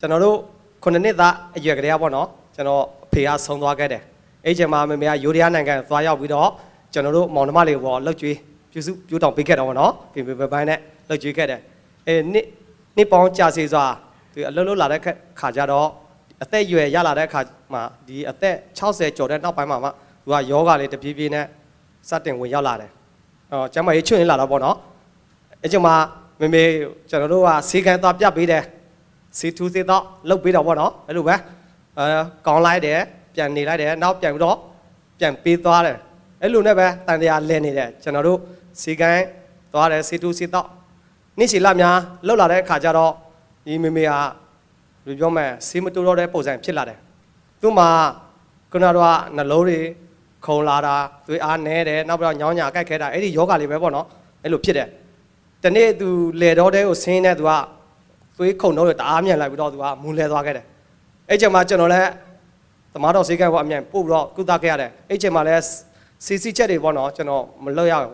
ကျွန်တော်တို့ခုနှစ်နှစ်သားအရွယ်ကလေးပေါ့နော်ကျွန်တော်အဖေကဆုံးသွားခဲ့တယ်အဲ့ချိန်မှာမမေကယူရီးယားနိုင်ငံသွားရောက်ပြီးတော့ကျွန်တော်တို့မောင်နှမလေးပေါ့လှုပ်ကြွေးပြုစုပြုတောင်ပေးခဲ့တော့ပေါ့နော်ပြင်ပပပိုင်းနဲ့လှုပ်ကြွေးခဲ့တယ်အဲနှစ်နှစ်ပေါင်းကြာစီစွာဒီအလုပ်လုပ်လာတဲ့ခါကျတော့အသက်အရွယ်ရလာတဲ့ခါမှာဒီအသက်60ကျော်တဲ့နောက်ပိုင်းမှာမှသူကယောဂလေးတပြေးပြေးနဲ့စတင်ဝင်ရောက်လာတယ်အော်ကျမကြီးချွတ်ရင်လာတော့ပေါ့နော်အဲ့ချိန်မှာမမေကျွန်တော်တို့ကစီကံသွားပြပေးတယ် စီထူစီတော့လုတ်ပေးတော့ဗောနော်အဲ့လိုပဲအဲကောင်းလိုက်တယ်ပြန်နေလိုက်တယ်နောက်ပြန်ပြီးတော့ပြန်ပေးသွားတယ်အဲ့လိုနဲ့ပဲတန်တရားလဲနေတယ်ကျွန်တော်တို့စီကိုင်းသွားတယ်စီထူစီတော့နေ့စီလများလှုပ်လာတဲ့အခါကျတော့ဒီမေမေဟာဘယ်လိုပြောမလဲစီမတူတော့တဲ့ပုံစံဖြစ်လာတယ်သူ့မှာခုနကတော့နှလုံးတွေခုံလာတာသွေးအားနဲတယ်နောက်ပြီးတော့ညောင်းညာကြိုက်ခဲတာအဲ့ဒီယောဂလေးပဲဗောနော်အဲ့လိုဖြစ်တယ်တနေ့သူလေတော့တဲ့ကိုဆင်းနေသူက သွေးခုန်တော့တအားမြန်လိုက်ပြီးတော့သူကမူလဲသွားခဲ့တယ်အဲ့ချိန်မှာကျွန်တော်လည်းသမားတော်ဈေးကဘောအမြန်ပို့ပြီးတော့ကုသခဲ့ရတယ်အဲ့ချိန်မှာလည်းစီစီချက်တွေပေါ့နော်ကျွန်တော်မလွတ်ရအောင်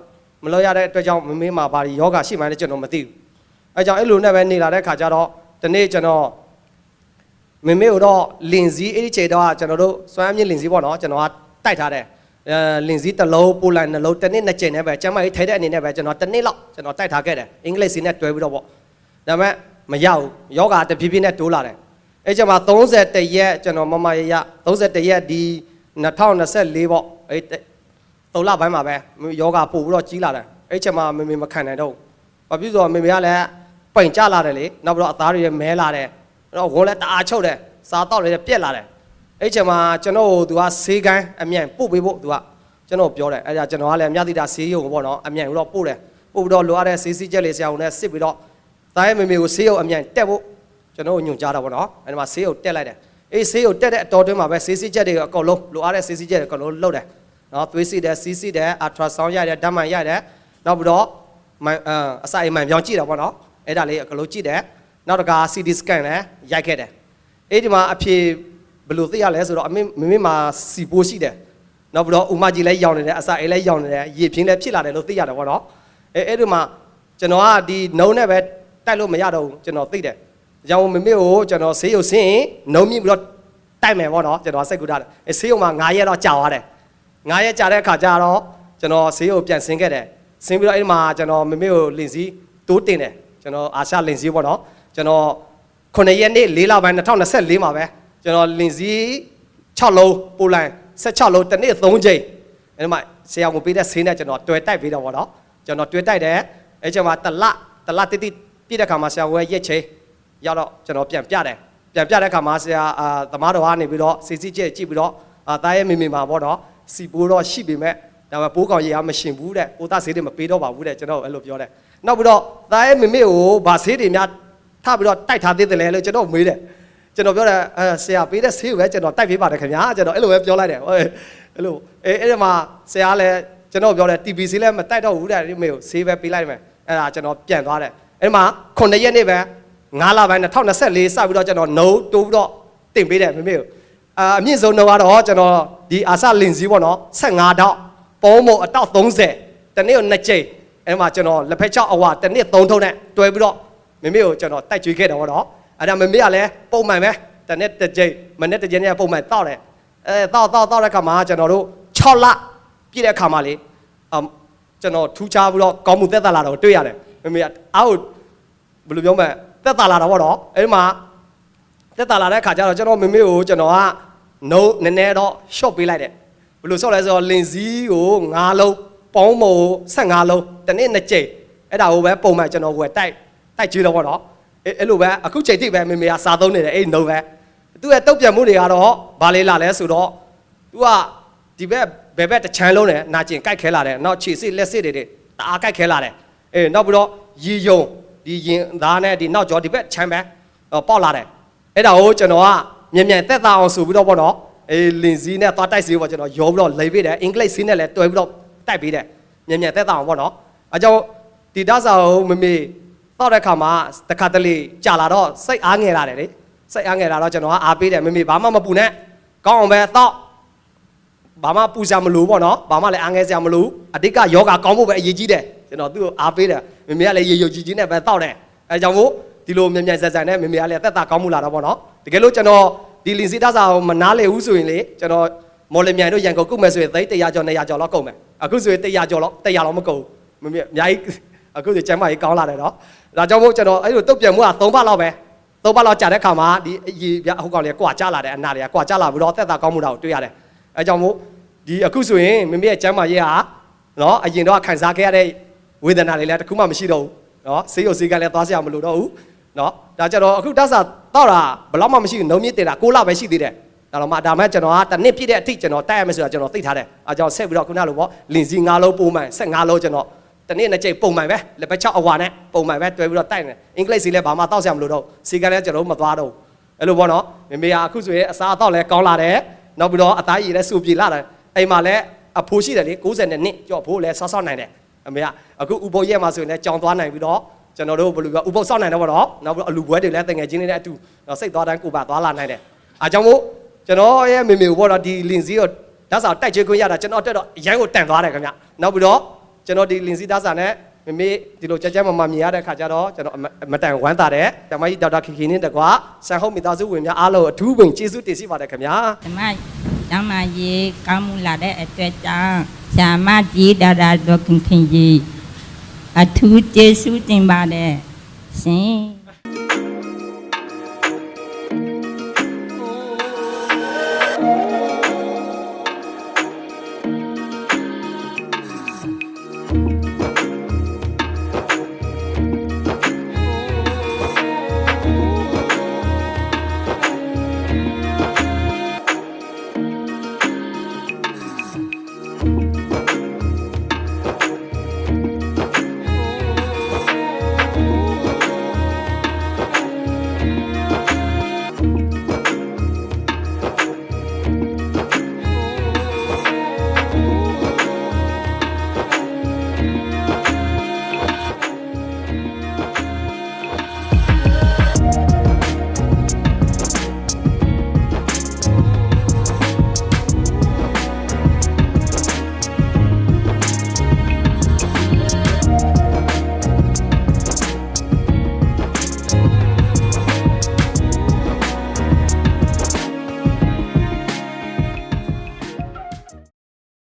မလွတ်ရတဲ့အတွက်ကြောင့်မမေးမှာဘာဒီယောဂရှိမှန်းလည်းကျွန်တော်မသိဘူးအဲ့ကြောင့်အဲ့လိုနဲ့ပဲနေလာတဲ့ခါကျတော့ဒီနေ့ကျွန်တော်မမေကိုတော့လင်စည်းအဲ့ဒီချိန်တော့ကျွန်တော်တို့စွမ်းအမြင့်လင်စည်းပေါ့နော်ကျွန်တော်ကတိုက်ထားတယ်အဲလင်စည်းတစ်လုံးပိုလန်နှလုံးတစ်နှစ်နှစ်ချိန်နဲ့ပဲကျမ်းမကြီးထိုက်တဲ့အနေနဲ့ပဲကျွန်တော်တစ်နှစ်လောက်ကျွန်တော်တိုက်ထားခဲ့တယ်အင်္ဂလိပ်စီနဲ့တွဲပြီးတော့ပေါ့ဒါပေမဲ့ မရဘူးယောဂတဖြည်းဖြည်းနဲ့တိုးလာတယ်အဲ့ကျမှ31ရက်ကျွန်တော်မမရရ31ရက်ဒီ2024ပေါ့အဲ့သုံးလပိုင်းမှာပဲယောဂပို့ပြီးတော့ကြီးလာတယ်အဲ့ချက်မှာမေမေမခံနိုင်တော့ဘူးဘာဖြစ်လို့မေမေကလည်းပိန်ကြလာတယ်လေနောက်ပြီးတော့အသားတွေလည်းမဲလာတယ်အဲ့တော့ဝန်းလည်းတအားချုပ်တယ်စားတော့လည်းပြက်လာတယ်အဲ့ချက်မှာကျွန်တော်တို့သူကဆေးကန်းအမြန်ပို့ပေးဖို့သူကကျွန်တော်ပြောတယ်အဲ့ဒါကျွန်တော်ကလည်းမြတ်တိတာဆေးရုံပေါ့နော်အမြန်တော့ပို့တယ်ပို့ပြီးတော့လိုအပ်တဲ့ဆေးစီးချက်လေးဆရာဝန်နဲ့စစ်ပြီးတော့ သားရဲ့မေမေကိုဆေးရုံအမြန်တက်ဖို့ကျွန်တော်ညွှန်ကြားတာပေါ့နော်အဲဒီမှာဆေးရုံတက်လိုက်တယ်အေးဆေးရုံတက်တဲ့အတော်တွင်းမှာပဲဆေးစစ်ချက်တွေအကုန်လုံးလိုအပ်တဲ့ဆေးစစ်ချက်တွေအကုန်လုံးလုပ်တယ်နော်သွေးစစ်တယ်စီးစစ်တယ်အထရာဆောင်းရတယ်ဓာတ်မှန်ရတယ်နောက်ပြီးတော့မန်အစာအိမ်မှန်ပြောင်းကြည့်တာပေါ့နော်အဲ့ဒါလေးအကုန်လုံးကြည့်တယ်နောက်တစ်ခါ CT scan လည်းရိုက်ခဲ့တယ်အဲ့ဒီမှာအဖြေဘယ်လိုသိရလဲဆိုတော့အမေမမေမှာစီပိုးရှိတယ်နောက်ပြီးတော့ဥမကြီးလည်းရောင်နေတယ်အစာအိမ်လည်းရောင်နေတယ်ရေပြင်းလည်းဖြစ်လာတယ်လို့သိရတယ်ပေါ့နော်အဲအဲ့ဒီမှာကျွန်တော်ကဒီနှုံးနဲ့ပဲ တိုက်လို့မရတော့ဘူးကျွန်တော်သိတယ်။ရောင်မမေကိုကျွန်တော်ဆေးရုံဆင်းရင်နှုံမြင့်ပြီးတော့တိုက်မယ်ပေါ့နော်ကျွန်တော်စိတ်ကူးထားတယ်။အဲဆေးရုံမှာ9ရက်တော့ကြာသွားတယ်။9ရက်ကြာတဲ့အခါကျတော့ကျွန်တော်ဆေးရုံပြန်ဆင်းခဲ့တယ်။ဆင်းပြီးတော့အဲ့ဒီမှာကျွန်တော်မမေကိုလင်စည်းတိုးတင်တယ်။ကျွန်တော်အာရှလင်စည်းပေါ့နော်။ကျွန်တော်9ရက်နေ့4လပိုင်း2024မှာပဲကျွန်တော်လင်စည်း6လုံးပိုလန်16လုံးတစ်နေ့3ချိန်အဲ့ဒီမှာဆရာကပေးတဲ့ဆေးနဲ့ကျွန်တော်တွေ့တိုက်ပြီးတော့ပေါ့နော်။ကျွန်တော်တွေ့တိုက်တယ်။အဲ့ချိန်မှာတလတလတိတိ ပြည့်တဲ့ခါမှာဆရာဝဲရက်ချင်းရောက်တော့ကျွန်တော်ပြန်ပြတယ်ပြန်ပြတဲ့ခါမှာဆရာအာသမားတော်ကနေပြီးတော့စီစီကျက်ကြည့်ပြီးတော့အာတားရဲ့မိမိမှာပေါ့နော်စီပိုးတော့ရှိပေမဲ့ဒါပေမဲ့ပိုးကောင်ရေကမရှင်ဘူးတဲ့ကိုသားဆေးတွေမပေးတော့ပါဘူးတဲ့ကျွန်တော်အဲ့လိုပြောတယ်နောက်ပြီးတော့တားရဲ့မိမိကိုဗာဆေးတွေများထပြီးတော့တိုက်ထားသေးတယ်လေလို့ကျွန်တော်မေးတယ်ကျွန်တော်ပြောတယ်အဲဆရာပေးတဲ့ဆေးကိုပဲကျွန်တော်တိုက်ပေးပါတယ်ခင်ဗျာကျွန်တော်အဲ့လိုပဲပြောလိုက်တယ်ဟုတ်အဲ့လိုအဲအဲ့ဒီမှာဆရာလည်းကျွန်တော်ပြောတယ် TBC လည်းမတိုက်တော့ဘူးတဲ့ဒီမေကိုဆေးပဲပေးလိုက်မယ်အဲ့ဒါကျွန်တော်ပြန်သွားတယ် အဲ့မှာ9ရက်နေ့ပဲ9လပိုင်း2024စပြီးတော့ကျွန်တော်နှုတ်တိုးပြီးတော့တင်ပေးတယ်မမေကိုအာအမြင့်ဆုံးနှုတ်ကတော့ကျွန်တော်ဒီအာဆလင်စည်းပေါ့နော်15တောက်ပုံးမအတောက်30တနေ့ကို2ကြိမ်အဲ့မှာကျွန်တော်လက်ဖက်6အဝတနေ့3ထုံးနဲ့တွဲပြီးတော့မမေကိုကျွန်တော်တိုက်ကြွေးခဲ့တယ်ပေါ့နော်အဲ့ဒါမမေကလည်းပုံမှန်ပဲတနေ့တစ်ကြိမ်မနေ့တစ်ကြိမ်နဲ့ပုံမှန်တောက်တယ်အဲတောက်တောက်တောက်တဲ့ခါမှာကျွန်တော်တို့6လပြည့်တဲ့ခါမှာလေအမ်ကျွန်တော်ထူးခြားပြီးတော့ကောင်းမှုသက်သာလာတော့တွေ့ရတယ်မမေကအောက် ဘယ်လိုပြောမလဲတက်တာလာတာပေါ့နော်အဲဒီမှာတက်တာလာတဲ့ခါကျတော့ကျွန်တော်မမေကိုကျွန်တော်ကနှုံးနည်းနည်းတော့ short ပေးလိုက်တယ်ဘယ်လို short လဲဆိုတော့လင်စည်းကို9လုံးပေါင်းမို့15လုံးတနေ့နှစ်ကြိမ်အဲ့ဒါကိုပဲပုံမှန်ကျွန်တော်ဝယ်တိုက်တိုက်ကြွေးတော့ပေါ့နော်အဲအဲ့လိုပဲအခုချိန်ထိပဲမမေကစာသုံးနေတယ်အဲ့ဒီနှုံးပဲသူ့ရဲ့တုတ်ပြန်မှုတွေကတော့ဘာလေးလာလဲဆိုတော့ तू ကဒီဘက်ဘယ်ဘက်တစ်ချမ်းလုံးနဲ့နာကျင်ကြိုက်ခဲလာတယ်နောက်ခြေစစ်လက်စစ်တွေတွေတအားကြိုက်ခဲလာတယ်အေးနောက်ပြီးတော့ရီယုံ ဒီရင်သားနဲ့ဒီနောက်ကျောဒီဘက်ချမ်းပဲဟောပေါက်လာတယ်အဲ့ဒါကိုကျွန်တော်ကမြန်မြန်သက်သာအောင်ဆိုပြီးတော့ပေါ့နော်အေးလင်စည်းနဲ့သွားတိုက်စီပေါ့ကျွန်တော်ရောပြီးတော့လိမ့်ပေးတယ်အင်္ဂလိပ်စည်းနဲ့လည်းတွဲပြီးတော့တိုက်ပေးတယ်မြန်မြန်သက်သာအောင်ပေါ့နော်အဲကြောင့်ဒီဒဆာကိုမမေတောက်တဲ့ခါမှာတခါတလေကြာလာတော့စိတ်အားငယ်လာတယ်လေစိတ်အားငယ်လာတော့ကျွန်တော်ကအားပေးတယ်မမေဘာမှမပူနဲ့ကောင်းအောင်ပဲတောက်ဘာမှပူစရာမလိုပေါ့နော်ဘာမှလည်းအားငယ်စရာမလိုအတိတ်ကယောဂကောင်းဖို့ပဲအရေးကြီးတယ် ကျွန်တော်သူ့ကိုအားပေးတယ်မမေကလည်းရေရုပ်ကြီးကြီးနဲ့ပဲတောက်တယ်အဲကြောင့်မို့ဒီလိုမြန်မြန်ဆန်ဆန်နဲ့မေမေကလည်းတက်တာကောင်းမှုလာတော့ဗောနော်တကယ်လို့ကျွန်တော်ဒီလင်စီတစာကိုမနားလေဘူးဆိုရင်လေကျွန်တော်မော်လမြိုင်တို့ရန်ကုန်ကုတ်မယ်ဆိုရင်သိန်း100ကျော်200ကျော်လောက်ကုန်မယ်အခုဆိုရင်100ကျော်လောက်100လောက်မကုန်ဘူးမမေအများကြီးအခုဆိုကျမ်းမာကြီးကောင်းလာတယ်နော်ဒါကြောင့်မို့ကျွန်တော်အဲ့လိုတုတ်ပြန်မှုက3ပတ်လောက်ပဲ3ပတ်လောက်ကြာတဲ့ခါမှာဒီအကြီးပြအဟုတ်ကောင်လေးကွာကြလာတယ်အနာတွေကကွာကြလာပြီးတော့တက်တာကောင်းမှုတာကိုတွေ့ရတယ်အဲကြောင့်မို့ဒီအခုဆိုရင်မမေရဲ့ကျမ်းမာရေးဟာနော်အရင်တော့ခံစားခဲ့ရတဲ့ ဝေဒနာတွေလည်းတစ်ခုမှမရှိတော့ဘူးနော်ဆေးရုံဆေးကလည်းသွားစရာမလိုတော့ဘူးနော်ဒါကြတော့အခုတက်စာတော့တာဘယ်တော့မှမရှိဘူးနှုံမြင့်တင်တာ6လပဲရှိသေးတယ်ဒါတော့မှဒါမှကျွန်တော်ကတစ်နှစ်ပြည့်တဲ့အထိကျွန်တော်တိုက်ရမယ်ဆိုတာကျွန်တော်သိထားတယ်အဲကြောင့်ဆက်ပြီးတော့ခုနလိုပေါ့လင်စီ9လုံးပုံမှန်15လုံးကျွန်တော်တနေ့နှစ်ကြိမ်ပုံမှန်ပဲလက်ပတ်6အဝါနဲ့ပုံမှန်ပဲတွဲပြီးတော့တိုက်နေအင်္ဂလိပ်စီလည်းဘာမှတောက်စရာမလိုတော့စီကလည်းကျွန်တော်မသွားတော့အဲ့လိုပေါ့နော်မေမေကအခုဆိုရင်အစားအသောက်လည်းကောင်းလာတယ်နောက်ပြီးတော့အသားရည်လည်းစူပြေလာတယ်အိမ်မှာလည်းအဖိုးရှိတယ်လေ90နှစ်ကြော့ဖိုးလည်းဆော့ဆော့နိုင်တယ် အမေကအခုဥပုပ်ရက်မှာဆိုရင်လည်းကြောင်သွားနိုင်ပြီးတော့ကျွန်တော်တို့ဘယ်လိုပြောဥပုပ်ဆော့နိုင်တော့ဗောနော်နောက်ပြီးတော့အလူပွဲတွေလည်းတငယ်ချင်းတွေနဲ့အတူစိတ်သွားတိုင်းကိုပါသွားလာနိုင်တယ်အားကြောင့်မို့ကျွန်တော်ရဲ့မေမေကိုပေါ့နော်ဒီလင်စီကိုဓာတ်စာတိုက်ချေခွင့်ရတာကျွန်တော်တက်တော့အရန်ကိုတန်သွားတယ်ခင်ဗျနောက်ပြီးတော့ကျွန်တော်ဒီလင်စီဓာတ်စာနဲ့မေမေဒီလိုကြကြမမမြင်ရတဲ့ခါကျတော့ကျွန်တော်အမတန်ဝမ်းသာတယ်ဓမ္မကြီးဒေါက်တာခင်ခင်နဲ့တကွာဆန်ဟုတ်မိသားစုဝင်များအားလုံးအထူးပင်ကျေးဇူးတင်ရှိပါတယ်ခင်ဗျာဓမ္မဓမ္မရေကောင်းမှုလာတဲ့အတွက်ကြော င့်ဇာမကြီးဒါဒါဒေါခင်ခင်ကြီးအထူးကျေးဇူးတင်ပါတယ်ရှင် က